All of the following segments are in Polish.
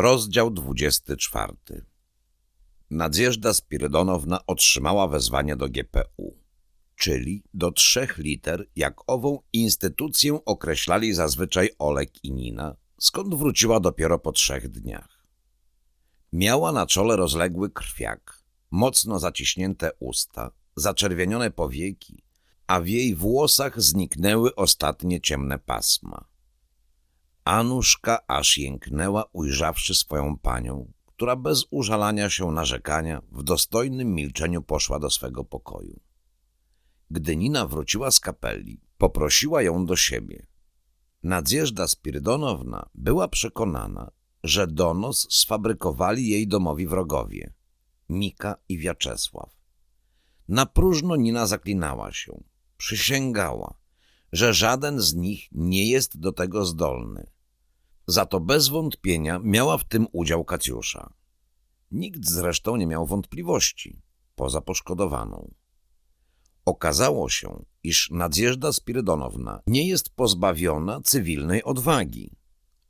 Rozdział 24 Nadzjeżda Spirydonowna otrzymała wezwanie do GPU, czyli do trzech liter, jak ową instytucję określali zazwyczaj Olek i Nina, skąd wróciła dopiero po trzech dniach. Miała na czole rozległy krwiak, mocno zaciśnięte usta, zaczerwienione powieki, a w jej włosach zniknęły ostatnie ciemne pasma. Anuszka aż jęknęła, ujrzawszy swoją panią, która bez użalania się narzekania w dostojnym milczeniu poszła do swego pokoju. Gdy Nina wróciła z kapeli, poprosiła ją do siebie. Nadzjeżda Spirydonowna była przekonana, że donos sfabrykowali jej domowi wrogowie, Mika i Wiaczesław. Na próżno Nina zaklinała się, przysięgała, że żaden z nich nie jest do tego zdolny. Za to bez wątpienia miała w tym udział Katiusza. Nikt zresztą nie miał wątpliwości, poza poszkodowaną. Okazało się, iż Nadzjeżda Spirydonowna nie jest pozbawiona cywilnej odwagi.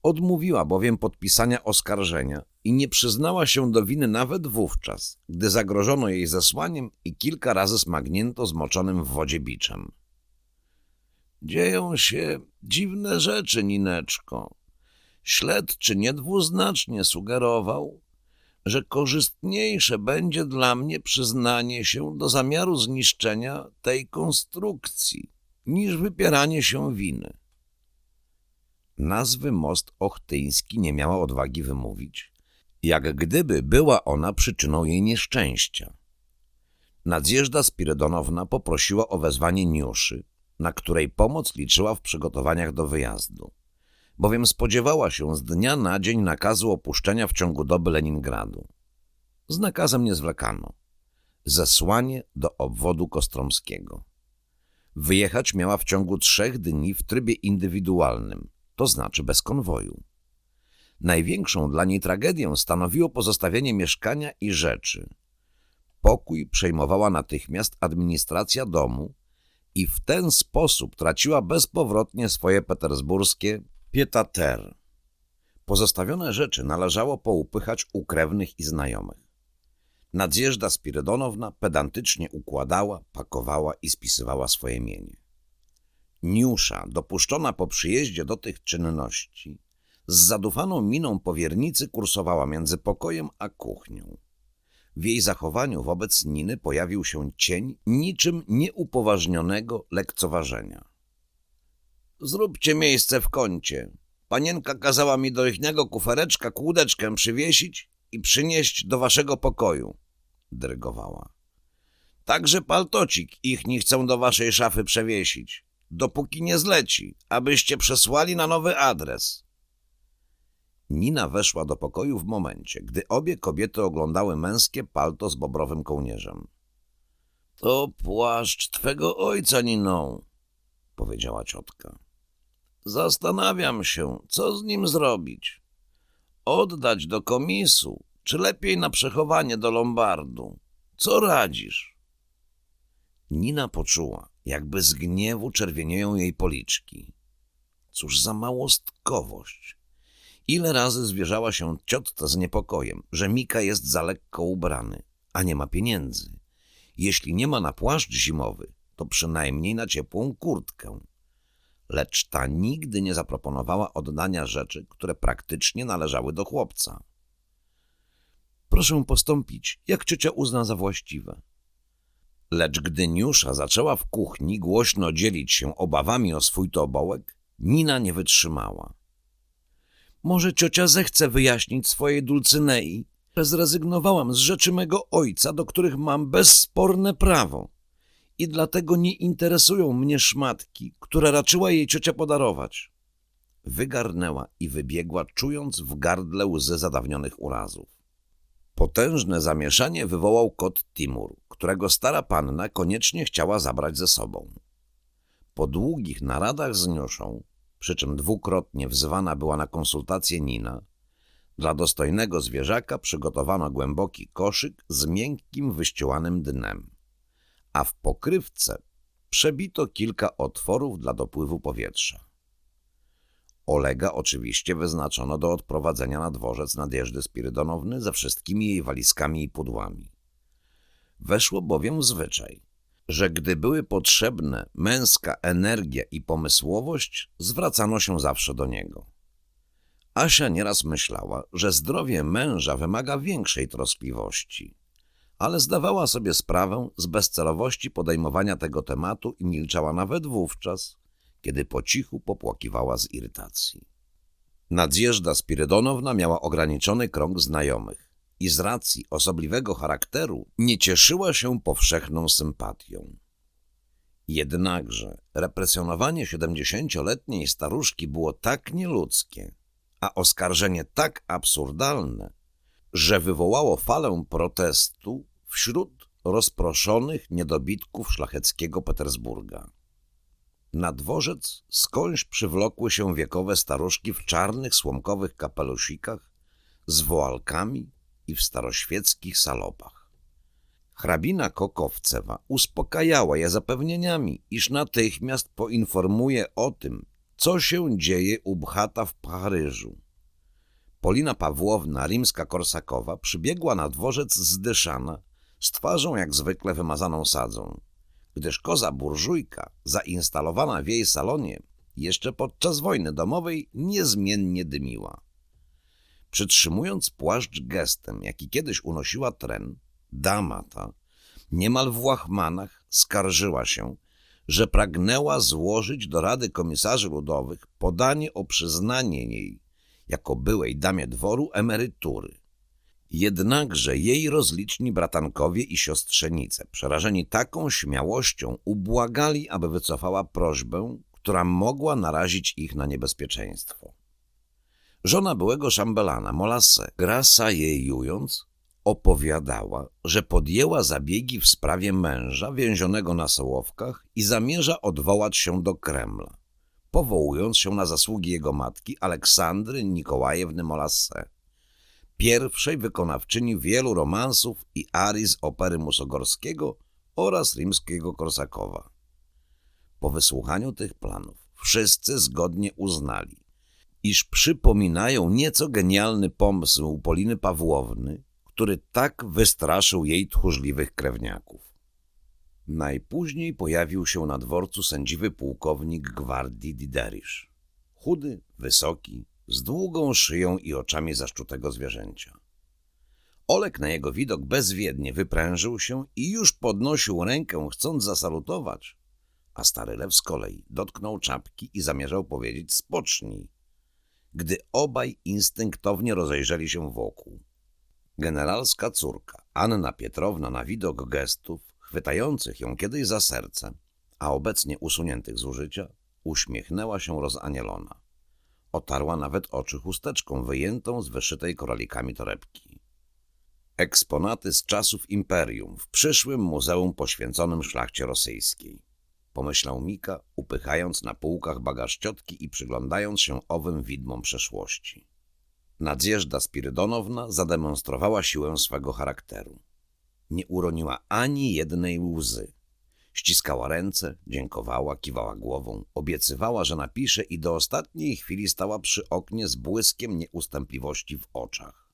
Odmówiła bowiem podpisania oskarżenia i nie przyznała się do winy nawet wówczas, gdy zagrożono jej zesłaniem i kilka razy smagnięto zmoczonym w wodzie biczem. Dzieją się dziwne rzeczy, Nineczko. Śledczy niedwuznacznie sugerował, że korzystniejsze będzie dla mnie przyznanie się do zamiaru zniszczenia tej konstrukcji, niż wypieranie się winy. Nazwy most ochtyński nie miała odwagi wymówić, jak gdyby była ona przyczyną jej nieszczęścia. Nadzjeżda Spirydonowna poprosiła o wezwanie Niuszy, na której pomoc liczyła w przygotowaniach do wyjazdu, bowiem spodziewała się z dnia na dzień nakazu opuszczenia w ciągu doby Leningradu. Z nakazem nie zwlekano. Zesłanie do obwodu kostromskiego. Wyjechać miała w ciągu trzech dni w trybie indywidualnym, to znaczy bez konwoju. Największą dla niej tragedię stanowiło pozostawienie mieszkania i rzeczy. Pokój przejmowała natychmiast administracja domu i w ten sposób traciła bezpowrotnie swoje petersburskie pietater. Pozostawione rzeczy należało poupychać u krewnych i znajomych. Nadzjeżda Spirydonowna pedantycznie układała, pakowała i spisywała swoje mienie. Niusza, dopuszczona po przyjeździe do tych czynności, z zadufaną miną powiernicy kursowała między pokojem a kuchnią. W jej zachowaniu wobec Niny pojawił się cień niczym nieupoważnionego lekceważenia. Zróbcie miejsce w kącie. Panienka kazała mi do ichniego kufereczka kłódeczkę przywiesić i przynieść do waszego pokoju, dyrygowała. Także paltocik ich nie chcę do waszej szafy przewiesić, dopóki nie zleci, abyście przesłali na nowy adres. Nina weszła do pokoju w momencie, gdy obie kobiety oglądały męskie palto z bobrowym kołnierzem. — To płaszcz twego ojca, Niną — powiedziała ciotka. — Zastanawiam się, co z nim zrobić. Oddać do komisu, czy lepiej na przechowanie do lombardu? Co radzisz? Nina poczuła, jakby z gniewu czerwienieją jej policzki. Cóż za małostkowość! Ile razy zwierzała się ciotce z niepokojem, że Mika jest za lekko ubrany, a nie ma pieniędzy. Jeśli nie ma na płaszcz zimowy, to przynajmniej na ciepłą kurtkę. Lecz ta nigdy nie zaproponowała oddania rzeczy, które praktycznie należały do chłopca. Proszę postąpić, jak ciocia uzna za właściwe. Lecz gdy Niusza zaczęła w kuchni głośno dzielić się obawami o swój tobołek, Nina nie wytrzymała. Może ciocia zechce wyjaśnić swojej Dulcynei, że zrezygnowałam z rzeczy mego ojca, do których mam bezsporne prawo i dlatego nie interesują mnie szmatki, które raczyła jej ciocia podarować. Wygarnęła i wybiegła, czując w gardle łzy zadawnionych urazów. Potężne zamieszanie wywołał kot Timur, którego stara panna koniecznie chciała zabrać ze sobą. Po długich naradach z Niuszą, przy czym dwukrotnie wzywana była na konsultację Nina, dla dostojnego zwierzaka przygotowano głęboki koszyk z miękkim wyścielanym dnem, a w pokrywce przebito kilka otworów dla dopływu powietrza. Olega oczywiście wyznaczono do odprowadzenia na dworzec Nadjeżdy Spirydonowny ze wszystkimi jej walizkami i pudłami. Weszło bowiem w zwyczaj, że gdy były potrzebne męska energia i pomysłowość, zwracano się zawsze do niego. Asia nieraz myślała, że zdrowie męża wymaga większej troskliwości, ale zdawała sobie sprawę z bezcelowości podejmowania tego tematu i milczała nawet wówczas, kiedy po cichu popłakiwała z irytacji. Nadjeżda Spirydonowna miała ograniczony krąg znajomych i z racji osobliwego charakteru nie cieszyła się powszechną sympatią. Jednakże represjonowanie siedemdziesięcioletniej staruszki było tak nieludzkie, a oskarżenie tak absurdalne, że wywołało falę protestu wśród rozproszonych niedobitków szlacheckiego Petersburga. Na dworzec skądś przywlokły się wiekowe staruszki w czarnych słomkowych kapelusikach z woalkami i w staroświeckich salopach. Hrabina Kokowcewa uspokajała je zapewnieniami, iż natychmiast poinformuje o tym, co się dzieje u Bchata w Paryżu. Polina Pawłowna Rimska-Korsakowa przybiegła na dworzec zdyszana, z twarzą jak zwykle wymazaną sadzą, gdyż koza burżujka zainstalowana w jej salonie jeszcze podczas wojny domowej niezmiennie dymiła. Przytrzymując płaszcz gestem, jaki kiedyś unosiła tren, dama ta, niemal w łachmanach, skarżyła się, że pragnęła złożyć do Rady Komisarzy Ludowych podanie o przyznanie jej, jako byłej damie dworu, emerytury. Jednakże jej rozliczni bratankowie i siostrzenice, przerażeni taką śmiałością, ubłagali, aby wycofała prośbę, która mogła narazić ich na niebezpieczeństwo. Żona byłego szambelana, Molasse, grasajejując, opowiadała, że podjęła zabiegi w sprawie męża więzionego na Sołowkach i zamierza odwołać się do Kremla, powołując się na zasługi jego matki Aleksandry Nikołajewny Molasse, pierwszej wykonawczyni wielu romansów i arii z opery Musogorskiego oraz rimskiego Korsakowa. Po wysłuchaniu tych planów wszyscy zgodnie uznali, iż przypominają nieco genialny pomysł Poliny Pawłowny, który tak wystraszył jej tchórzliwych krewniaków. Najpóźniej pojawił się na dworcu sędziwy pułkownik gwardii Diderisz. Chudy, wysoki, z długą szyją i oczami zaszczutego zwierzęcia. Olek na jego widok bezwiednie wyprężył się i już podnosił rękę, chcąc zasalutować, a stary lew z kolei dotknął czapki i zamierzał powiedzieć spocznij, gdy obaj instynktownie rozejrzeli się wokół. Generalska córka, Anna Pietrowna, na widok gestów, chwytających ją kiedyś za serce, a obecnie usuniętych z użycia, uśmiechnęła się rozanielona. Otarła nawet oczy chusteczką wyjętą z wyszytej koralikami torebki. Eksponaty z czasów imperium w przyszłym muzeum poświęconym szlachcie rosyjskiej. Pomyślał Mika, upychając na półkach bagaż ciotki i przyglądając się owym widmom przeszłości. Nadzjeżda Spirydonowna zademonstrowała siłę swego charakteru. Nie uroniła ani jednej łzy. Ściskała ręce, dziękowała, kiwała głową, obiecywała, że napisze i do ostatniej chwili stała przy oknie z błyskiem nieustępliwości w oczach.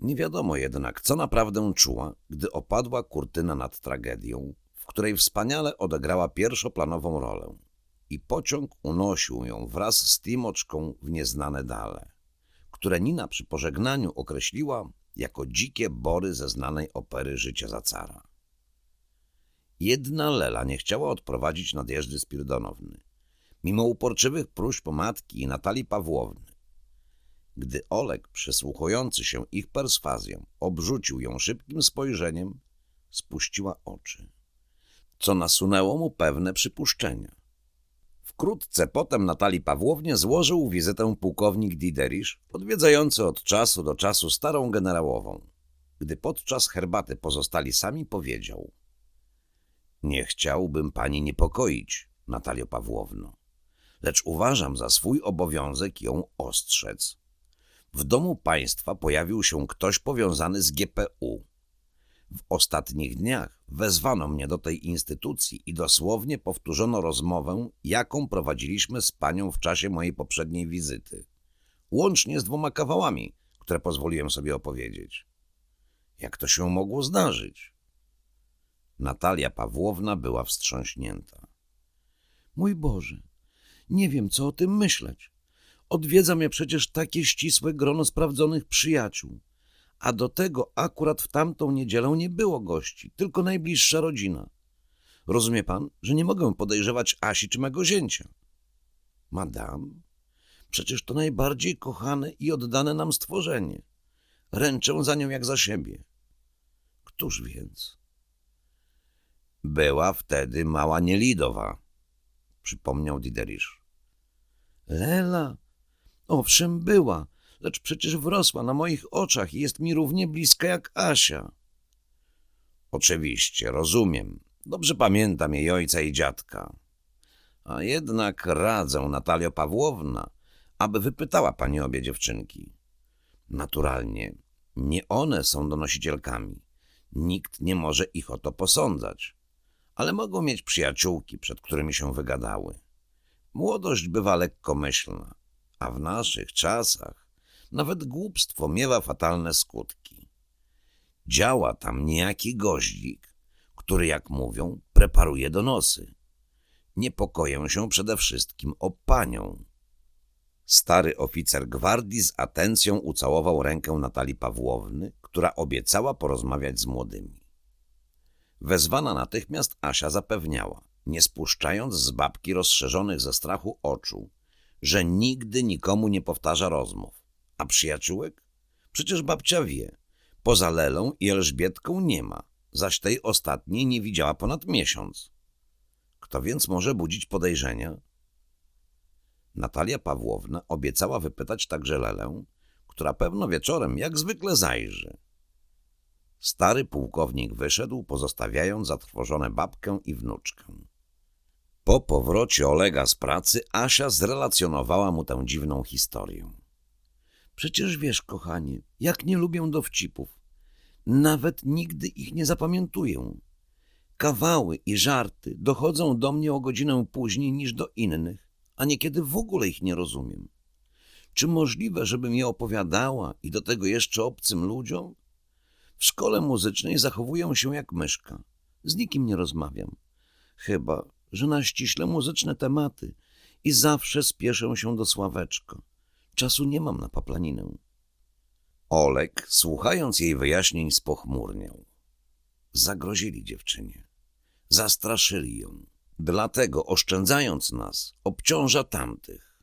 Nie wiadomo jednak, co naprawdę czuła, gdy opadła kurtyna nad tragedią, w której wspaniale odegrała pierwszoplanową rolę i pociąg unosił ją wraz z Timoczką w nieznane dale które Nina przy pożegnaniu określiła jako dzikie bory ze znanej opery Życia za cara. Jedna Lela nie chciała odprowadzić nadjeżdy Spirdonowny, mimo uporczywych próśb matki i Natalii Pawłowny. Gdy Olek, przysłuchujący się ich perswazjom, obrzucił ją szybkim spojrzeniem, spuściła oczy, co nasunęło mu pewne przypuszczenia. Wkrótce potem Natalii Pawłownie złożył wizytę pułkownik Diderisz, odwiedzający od czasu do czasu starą generałową. Gdy podczas herbaty pozostali sami, powiedział Nie chciałbym pani niepokoić, Natalio Pawłowno, lecz uważam za swój obowiązek ją ostrzec. W domu państwa pojawił się ktoś powiązany z GPU. W ostatnich dniach wezwano mnie do tej instytucji i dosłownie powtórzono rozmowę, jaką prowadziliśmy z panią w czasie mojej poprzedniej wizyty. Łącznie z dwoma kawałami, które pozwoliłem sobie opowiedzieć. Jak to się mogło zdarzyć? Natalia Pawłowna była wstrząśnięta. Mój Boże, nie wiem, co o tym myśleć. Odwiedza mnie przecież takie ścisłe grono sprawdzonych przyjaciół. A do tego akurat w tamtą niedzielę nie było gości, tylko najbliższa rodzina. Rozumie pan, że nie mogę podejrzewać Asi czy mego zięcia? Madam, przecież to najbardziej kochane i oddane nam stworzenie. Ręczę za nią jak za siebie. Któż więc? Była wtedy mała Nielidowa, przypomniał Diderisz. Lela, owszem była, lecz przecież wrosła na moich oczach i jest mi równie bliska jak Asia. Oczywiście, rozumiem. Dobrze pamiętam jej ojca i dziadka. A jednak radzę, Natalio Pawłowna, aby wypytała pani obie dziewczynki. Naturalnie, nie one są donosicielkami. Nikt nie może ich o to posądzać. Ale mogą mieć przyjaciółki, przed którymi się wygadały. Młodość bywa lekkomyślna, a w naszych czasach nawet głupstwo miewa fatalne skutki. Działa tam niejaki goździk, który, jak mówią, preparuje donosy. Niepokoję się przede wszystkim o panią. Stary oficer gwardii z atencją ucałował rękę Natalii Pawłowny, która obiecała porozmawiać z młodymi. Wezwana natychmiast Asia zapewniała, nie spuszczając z babki rozszerzonych ze strachu oczu, że nigdy nikomu nie powtarza rozmów. A przyjaciółek? Przecież babcia wie. Poza Lelą i Elżbietką nie ma, zaś tej ostatniej nie widziała ponad miesiąc. Kto więc może budzić podejrzenia? Natalia Pawłowna obiecała wypytać także Lelę, która pewno wieczorem jak zwykle zajrzy. Stary pułkownik wyszedł, pozostawiając zatrwożone babkę i wnuczkę. Po powrocie Olega z pracy Asia zrelacjonowała mu tę dziwną historię. Przecież wiesz, kochanie, jak nie lubię dowcipów. Nawet nigdy ich nie zapamiętuję. Kawały i żarty dochodzą do mnie o godzinę później niż do innych, a niekiedy w ogóle ich nie rozumiem. Czy możliwe, żebym je opowiadała i do tego jeszcze obcym ludziom? W szkole muzycznej zachowuję się jak myszka. Z nikim nie rozmawiam. Chyba, że na ściśle muzyczne tematy i zawsze spieszę się do Sławeczka. Czasu nie mam na paplaninę. Olek, słuchając jej wyjaśnień, spochmurniał. Zagrozili dziewczynie. Zastraszyli ją. Dlatego, oszczędzając nas, obciąża tamtych.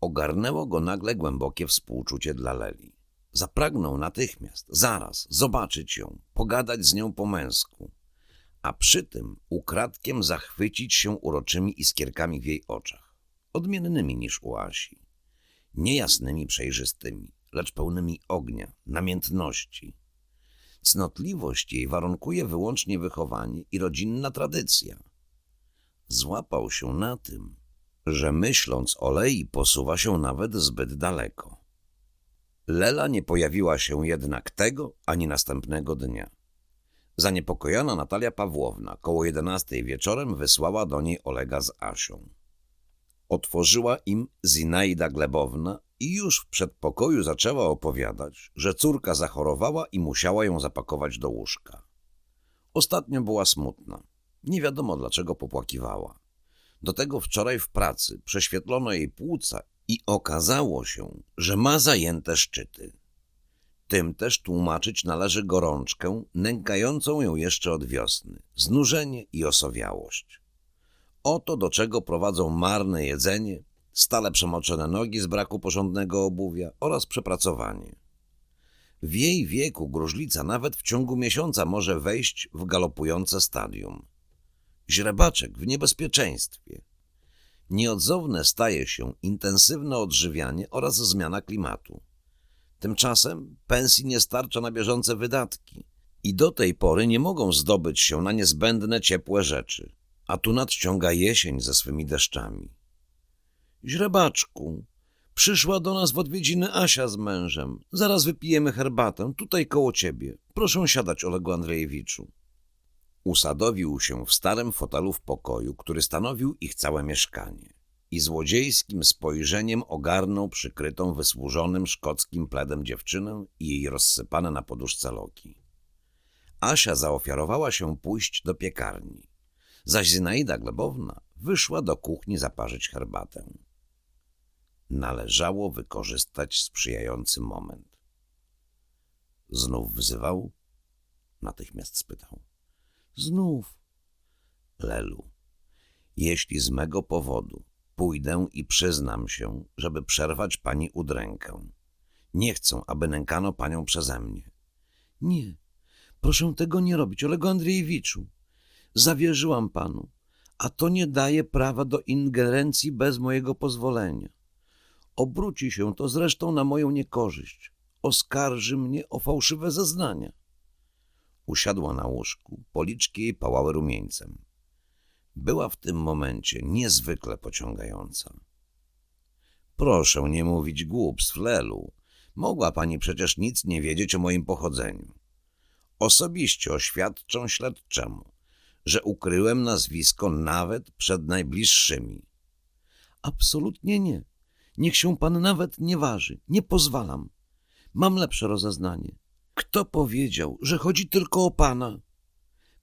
Ogarnęło go nagle głębokie współczucie dla Leli. Zapragnął natychmiast, zaraz, zobaczyć ją, pogadać z nią po męsku, a przy tym ukradkiem zachwycić się uroczymi iskierkami w jej oczach, odmiennymi niż u Asi niejasnymi, przejrzystymi, lecz pełnymi ognia, namiętności. Cnotliwość jej warunkuje wyłącznie wychowanie i rodzinna tradycja. Złapał się na tym, że myśląc o Lei posuwa się nawet zbyt daleko. Lela nie pojawiła się jednak tego ani następnego dnia. Zaniepokojona Natalia Pawłowna koło jedenastej wieczorem wysłała do niej Olega z Asią. Otworzyła im Zinaida Glebowna i już w przedpokoju zaczęła opowiadać, że córka zachorowała i musiała ją zapakować do łóżka. Ostatnio była smutna. Nie wiadomo dlaczego popłakiwała. Do tego wczoraj w pracy prześwietlono jej płuca i okazało się, że ma zajęte szczyty. Tym też tłumaczyć należy gorączkę, nękającą ją jeszcze od wiosny, znużenie i osowiałość. Oto do czego prowadzą marne jedzenie, stale przemoczone nogi z braku porządnego obuwia oraz przepracowanie. W jej wieku gruźlica nawet w ciągu miesiąca może wejść w galopujące stadium. Źrebaczek w niebezpieczeństwie. Nieodzowne staje się intensywne odżywianie oraz zmiana klimatu. Tymczasem pensji nie starcza na bieżące wydatki i do tej pory nie mogą zdobyć się na niezbędne ciepłe rzeczy, a tu nadciąga jesień ze swymi deszczami. Źrebaczku, przyszła do nas w odwiedziny Asia z mężem. Zaraz wypijemy herbatę, tutaj koło ciebie. Proszę siadać, Olegu Andrzejewiczu. Usadowił się w starym fotelu w pokoju, który stanowił ich całe mieszkanie i złodziejskim spojrzeniem ogarnął przykrytą wysłużonym szkockim pledem dziewczynę i jej rozsypane na poduszce loki. Asia zaofiarowała się pójść do piekarni, zaś Zynaida Glebowna wyszła do kuchni zaparzyć herbatę. Należało wykorzystać sprzyjający moment. Znów wzywał? Natychmiast spytał. Znów. Lelu, jeśli z mego powodu pójdę i przyznam się, żeby przerwać pani udrękę. Nie chcę, aby nękano panią przeze mnie. Nie, proszę tego nie robić, Olego Andrzejewiczu. Zawierzyłam panu, a to nie daje prawa do ingerencji bez mojego pozwolenia. Obróci się to zresztą na moją niekorzyść. Oskarży mnie o fałszywe zeznania. Usiadła na łóżku, policzki jej pałały rumieńcem. Była w tym momencie niezwykle pociągająca. Proszę nie mówić głupstw, Lelu. Mogła pani przecież nic nie wiedzieć o moim pochodzeniu. Osobiście oświadczę śledczemu, że ukryłem nazwisko nawet przed najbliższymi. Absolutnie nie. Niech się pan nawet nie waży. Nie pozwalam. Mam lepsze rozeznanie. Kto powiedział, że chodzi tylko o pana?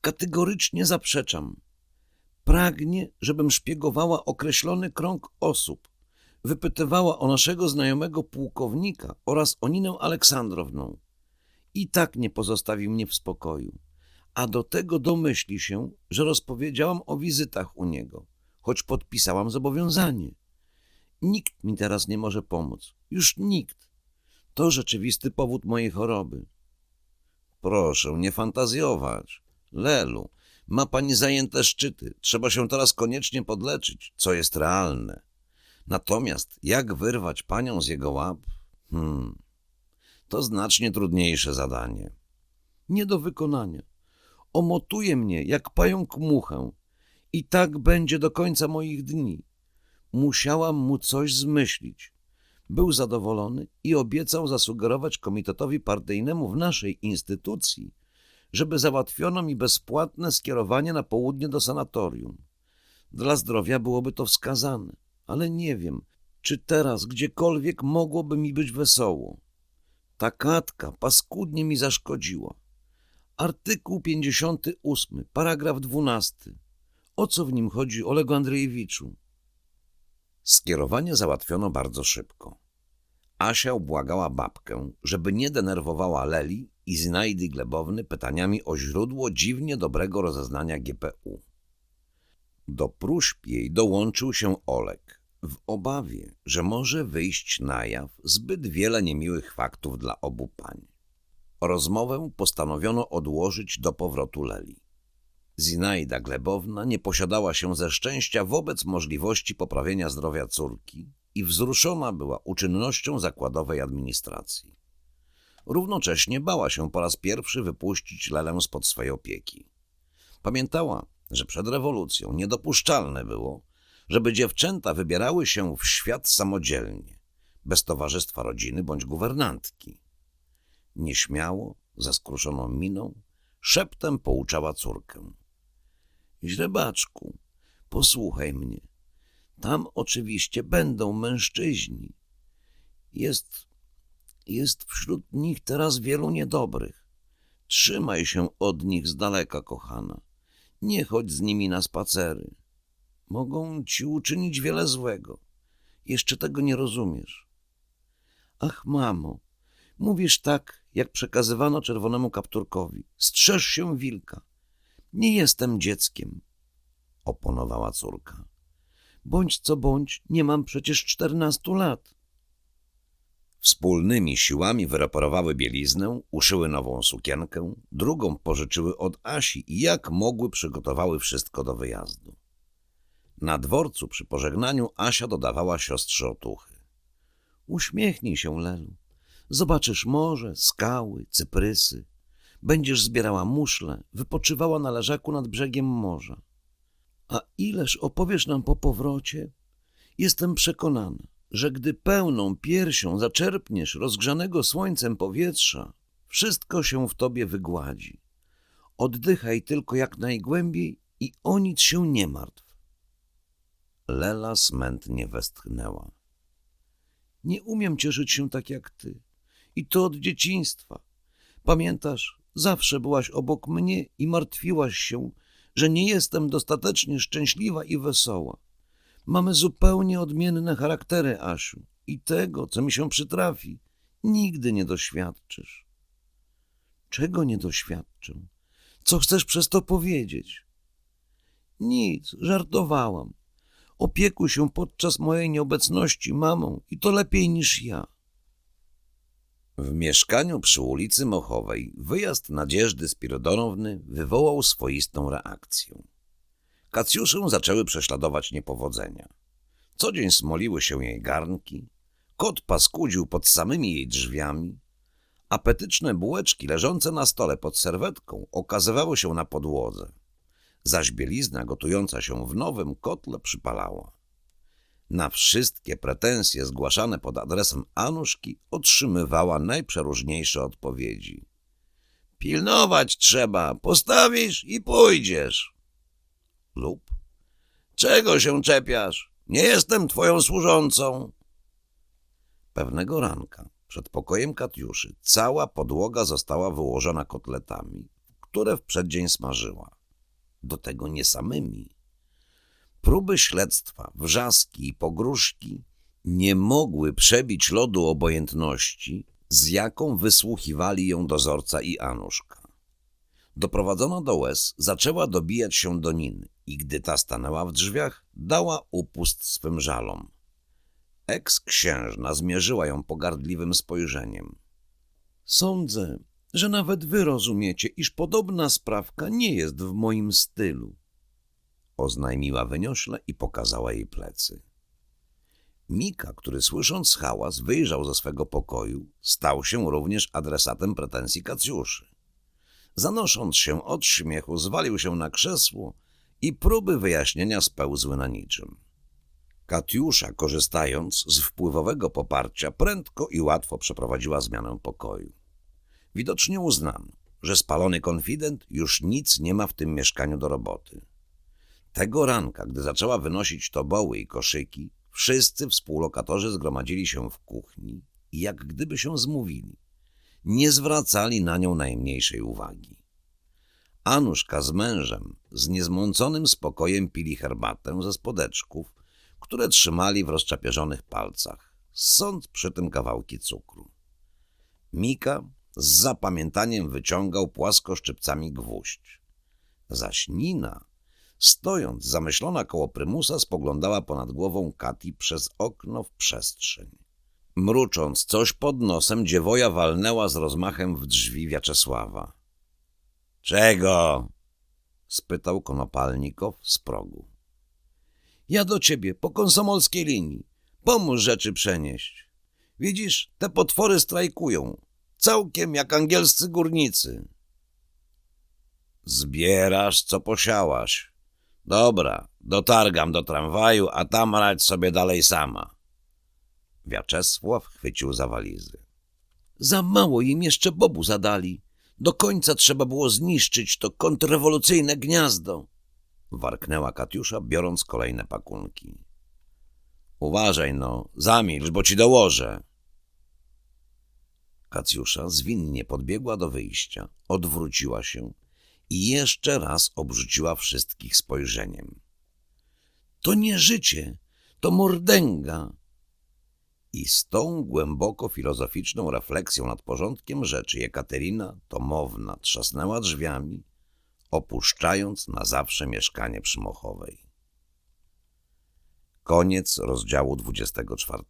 Kategorycznie zaprzeczam. Pragnie, żebym szpiegowała określony krąg osób. Wypytywała o naszego znajomego pułkownika oraz o Ninę Aleksandrowną. I tak nie pozostawi mnie w spokoju. A do tego domyśli się, że rozpowiedziałam o wizytach u niego, choć podpisałam zobowiązanie. Nikt mi teraz nie może pomóc. Już nikt. To rzeczywisty powód mojej choroby. Proszę nie fantazjować. Lelu, ma pani zajęte szczyty. Trzeba się teraz koniecznie podleczyć, co jest realne. Natomiast jak wyrwać panią z jego łap? Hmm, to znacznie trudniejsze zadanie. Nie do wykonania. Omotuje mnie jak pająk muchę. I tak będzie do końca moich dni. Musiałam mu coś zmyślić. Był zadowolony i obiecał zasugerować komitetowi partyjnemu w naszej instytucji, żeby załatwiono mi bezpłatne skierowanie na południe do sanatorium. Dla zdrowia byłoby to wskazane, ale nie wiem, czy teraz gdziekolwiek mogłoby mi być wesoło. Ta katka paskudnie mi zaszkodziła. Artykuł 58, paragraf 12. O co w nim chodzi, Olegu Andrzejewiczu? Skierowanie załatwiono bardzo szybko. Asia ubłagała babkę, żeby nie denerwowała Leli i Zinajdy Glebowny pytaniami o źródło dziwnie dobrego rozeznania GPU. Do próśb jej dołączył się Olek, w obawie, że może wyjść na jaw zbyt wiele niemiłych faktów dla obu pań. Rozmowę postanowiono odłożyć do powrotu Leli. Zinajda Glebowna nie posiadała się ze szczęścia wobec możliwości poprawienia zdrowia córki i wzruszona była uczynnością zakładowej administracji. Równocześnie bała się po raz pierwszy wypuścić Lelę spod swej opieki. Pamiętała, że przed rewolucją niedopuszczalne było, żeby dziewczęta wybierały się w świat samodzielnie, bez towarzystwa rodziny bądź guwernantki. Nieśmiało, ze skruszoną miną, szeptem pouczała córkę. Źrebaczku, posłuchaj mnie. Tam oczywiście będą mężczyźni. Jest, jest wśród nich teraz wielu niedobrych. Trzymaj się od nich z daleka, kochana. Nie chodź z nimi na spacery. Mogą ci uczynić wiele złego. Jeszcze tego nie rozumiesz. Ach, mamo, mówisz tak, jak przekazywano czerwonemu kapturkowi. Strzeż się wilka. Nie jestem dzieckiem, oponowała córka. Bądź co bądź, nie mam przecież czternastu lat. Wspólnymi siłami wyreparowały bieliznę, uszyły nową sukienkę, drugą pożyczyły od Asi i jak mogły przygotowały wszystko do wyjazdu. Na dworcu przy pożegnaniu Asia dodawała siostrze otuchy. Uśmiechnij się, Lelu. Zobaczysz morze, skały, cyprysy. Będziesz zbierała muszle, wypoczywała na leżaku nad brzegiem morza. A ileż opowiesz nam po powrocie? Jestem przekonana, że gdy pełną piersią zaczerpniesz rozgrzanego słońcem powietrza, wszystko się w tobie wygładzi. Oddychaj tylko jak najgłębiej i o nic się nie martw. Lela smętnie westchnęła. Nie umiem cieszyć się tak jak ty. I to od dzieciństwa. Pamiętasz, zawsze byłaś obok mnie i martwiłaś się, że nie jestem dostatecznie szczęśliwa i wesoła. Mamy zupełnie odmienne charaktery, Asiu, i tego, co mi się przytrafi, nigdy nie doświadczysz. Czego nie doświadczę? Co chcesz przez to powiedzieć? Nic, żartowałam. Opiekuj się podczas mojej nieobecności mamą i to lepiej niż ja. W mieszkaniu przy ulicy Mochowej wyjazd Nadzieżdy Spirodonowny wywołał swoistą reakcję. Kacjuszę zaczęły prześladować niepowodzenia. Co dzień smoliły się jej garnki, kot paskudził pod samymi jej drzwiami, apetyczne bułeczki leżące na stole pod serwetką okazywały się na podłodze, zaś bielizna gotująca się w nowym kotle przypalała. Na wszystkie pretensje zgłaszane pod adresem Anuszki otrzymywała najprzeróżniejsze odpowiedzi. Pilnować trzeba, postawisz i pójdziesz. Lub czego się czepiasz? Nie jestem twoją służącą. Pewnego ranka przed pokojem Katiuszy cała podłoga została wyłożona kotletami, które w przeddzień smażyła. Do tego nie samymi. Próby śledztwa, wrzaski i pogróżki nie mogły przebić lodu obojętności, z jaką wysłuchiwali ją dozorca i Anuszka. Doprowadzono do łez, zaczęła dobijać się do Niny i gdy ta stanęła w drzwiach, dała upust swym żalom. Eks-księżna zmierzyła ją pogardliwym spojrzeniem. Sądzę, że nawet wy rozumiecie, iż podobna sprawka nie jest w moim stylu. Oznajmiła wyniośle i pokazała jej plecy. Mika, który słysząc hałas wyjrzał ze swego pokoju, stał się również adresatem pretensji Kacjuszy. Zanosząc się od śmiechu, zwalił się na krzesło i próby wyjaśnienia spełzły na niczym. Katiusza, korzystając z wpływowego poparcia, prędko i łatwo przeprowadziła zmianę pokoju. Widocznie uznano, że spalony konfident już nic nie ma w tym mieszkaniu do roboty. Tego ranka, gdy zaczęła wynosić toboły i koszyki, wszyscy współlokatorzy zgromadzili się w kuchni i jak gdyby się zmówili. Nie zwracali na nią najmniejszej uwagi. Anuszka z mężem z niezmąconym spokojem pili herbatę ze spodeczków, które trzymali w rozczapierzonych palcach, sąd przy tym kawałki cukru. Mika z zapamiętaniem wyciągał płaskoszczypcami gwóźdź. Zaś Nina, stojąc zamyślona koło prymusa, spoglądała ponad głową Kati przez okno w przestrzeń. Mrucząc coś pod nosem, dziewoja walnęła z rozmachem w drzwi Wiaczesława. — Czego? — spytał konopalnikow z progu. — Ja do ciebie, po konsomolskiej linii. Pomóż rzeczy przenieść. Widzisz, te potwory strajkują. Całkiem jak angielscy górnicy. Zbierasz, co posiałaś. Dobra, dotargam do tramwaju, a tam radź sobie dalej sama. Wiaczesław chwycił za walizy. Za mało im jeszcze bobu zadali. Do końca trzeba było zniszczyć to kontrrewolucyjne gniazdo. Warknęła Katiusza, biorąc kolejne pakunki. Uważaj no, zamilcz, bo ci dołożę. Kacjusza zwinnie podbiegła do wyjścia, odwróciła się i jeszcze raz obrzuciła wszystkich spojrzeniem. To nie życie, to mordęga. I z tą głęboko filozoficzną refleksją nad porządkiem rzeczy Jekaterina Tomowna trzasnęła drzwiami, opuszczając na zawsze mieszkanie przymochowej. Koniec rozdziału 24.